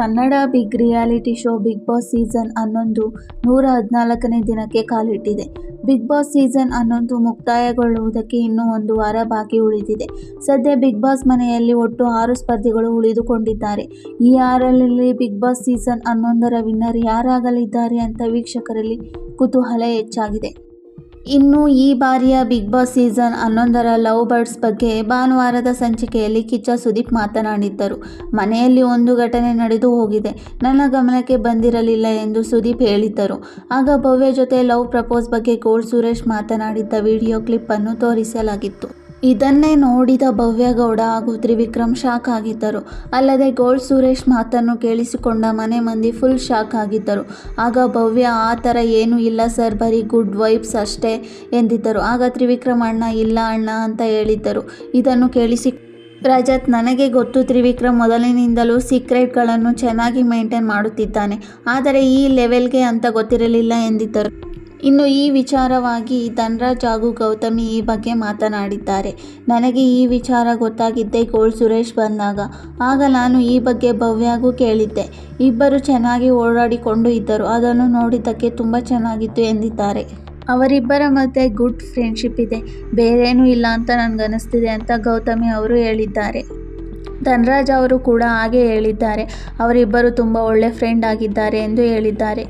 Kannada big reality show Bigg Boss season ಹನ್ನೊಂದು ನೂರ ಹದಿನಾಲ್ಕನೇ ದಿನಕ್ಕೆ ಕಾಲಿಟ್ಟಿದೆ. ಬಿಗ್ ಬಾಸ್ ಸೀಸನ್ ಹನ್ನೊಂದು ಮುಕ್ತಾಯಗೊಳ್ಳುವುದಕ್ಕೆ ಇನ್ನೂ ಒಂದು ವಾರ ಬಾಕಿ ಉಳಿದಿದೆ. ಸದ್ಯ ಬಿಗ್ ಬಾಸ್ ಮನೆಯಲ್ಲಿ ಒಟ್ಟು ಆರು ಸ್ಪರ್ಧಿಗಳು ಉಳಿದುಕೊಂಡಿದ್ದಾರೆ. ಈ ಆರಲ್ಲಿ ಬಿಗ್ ಬಾಸ್ ಸೀಸನ್ ಹನ್ನೊಂದರ ವಿನ್ನರ್ ಯಾರಾಗಲಿದ್ದಾರೆ ಅಂತ ವೀಕ್ಷಕರಲ್ಲಿ ಕುತೂಹಲ ಹೆಚ್ಚಾಗಿದೆ. ಇನ್ನು ಈ ಬಾರಿಯ ಬಿಗ್ ಬಾಸ್ ಸೀಸನ್ ಹನ್ನೊಂದರ ಲವ್ ಬರ್ಡ್ಸ್ ಬಗ್ಗೆ ಭಾನುವಾರದ ಸಂಚಿಕೆಯಲ್ಲಿ ಕಿಚ್ಚ ಸುದೀಪ್ ಮಾತನಾಡಿದ್ದರು. ಮನೆಯಲ್ಲಿ ಒಂದು ಘಟನೆ ನಡೆದು ಹೋಗಿದೆ. ನನ್ನ ಗಮನಕ್ಕೆ ಬಂದಿರಲಿಲ್ಲ ಎಂದು ಸುದೀಪ್ ಹೇಳಿದ್ದರು. ಆಗ ಭವ್ಯ ಜೊತೆ ಲವ್ ಪ್ರಪೋಸ್ ಬಗ್ಗೆ ಗೋಲ್ಡ್ ಸುರೇಶ್ ಮಾತನಾಡಿದ್ದ ವಿಡಿಯೋ ಕ್ಲಿಪ್ ಅನ್ನು ತೋರಿಸಲಾಗಿತ್ತು. ಇದನ್ನೇ ನೋಡಿದ ಭವ್ಯಗೌಡ ಹಾಗೂ ತ್ರಿವಿಕ್ರಮ್ ಶಾಕ್ ಆಗಿದ್ದರು. ಅಲ್ಲದೆ ಗೋಲ್ಡ್ ಸುರೇಶ್ ಮಾತನ್ನು ಕೇಳಿಸಿಕೊಂಡ ಮನೆ ಮಂದಿ ಫುಲ್ ಶಾಕ್ ಆಗಿದ್ದರು. ಆಗ ಭವ್ಯ, ಆ ಥರ ಏನೂ ಇಲ್ಲ ಸರ್, ಬರೀ ಗುಡ್ ವೈಬ್ಸ್ ಅಷ್ಟೇ ಎಂದಿದ್ದರು. ಆಗ ತ್ರಿವಿಕ್ರಮ್, ಅಣ್ಣ, ಇಲ್ಲ ಅಣ್ಣ ಅಂತ ಹೇಳಿದ್ದರು. ಇದನ್ನು ಕೇಳಿಸಿ, ರಜತ್, ನನಗೆ ಗೊತ್ತು ತ್ರಿವಿಕ್ರಮ್ ಮೊದಲಿನಿಂದಲೂ ಸೀಕ್ರೆಟ್ಗಳನ್ನು ಚೆನ್ನಾಗಿ ಮೇಂಟೈನ್ ಮಾಡುತ್ತಿದ್ದಾನೆ. ಆದರೆ ಈ ಲೆವೆಲ್ಗೆ ಅಂತ ಗೊತ್ತಿರಲಿಲ್ಲ ಎಂದಿದ್ದರು. ಇನ್ನು ಈ ವಿಚಾರವಾಗಿ ಧನ್ರಾಜ್ ಹಾಗೂ ಗೌತಮಿ ಈ ಬಗ್ಗೆ ಮಾತನಾಡಿದ್ದಾರೆ. ನನಗೆ ಈ ವಿಚಾರ ಗೊತ್ತಾಗಿದ್ದೆ ಗೋಲ್ ಸುರೇಶ್ ಬಂದಾಗ. ಆಗ ನಾನು ಈ ಬಗ್ಗೆ ಭವ್ಯಾಗೂ ಕೇಳಿದ್ದೆ. ಇಬ್ಬರು ಚೆನ್ನಾಗಿ ಓಡಾಡಿಕೊಂಡು ಇದ್ದರು. ಅದನ್ನು ನೋಡಿದ್ದಕ್ಕೆ ತುಂಬ ಚೆನ್ನಾಗಿತ್ತು ಎಂದಿದ್ದಾರೆ. ಅವರಿಬ್ಬರ ಮಧ್ಯೆ ಗುಡ್ ಫ್ರೆಂಡ್ಶಿಪ್ ಇದೆ. ಬೇರೇನೂ ಇಲ್ಲ ಅಂತ ನನಗನ್ನಿಸ್ತಿದೆ ಅಂತ ಗೌತಮಿ ಅವರು ಹೇಳಿದ್ದಾರೆ. ಧನ್ರಾಜ್ ಅವರು ಕೂಡ ಹಾಗೆ ಹೇಳಿದ್ದಾರೆ. ಅವರಿಬ್ಬರು ತುಂಬ ಒಳ್ಳೆ ಫ್ರೆಂಡ್ ಆಗಿದ್ದಾರೆ ಎಂದು ಹೇಳಿದ್ದಾರೆ.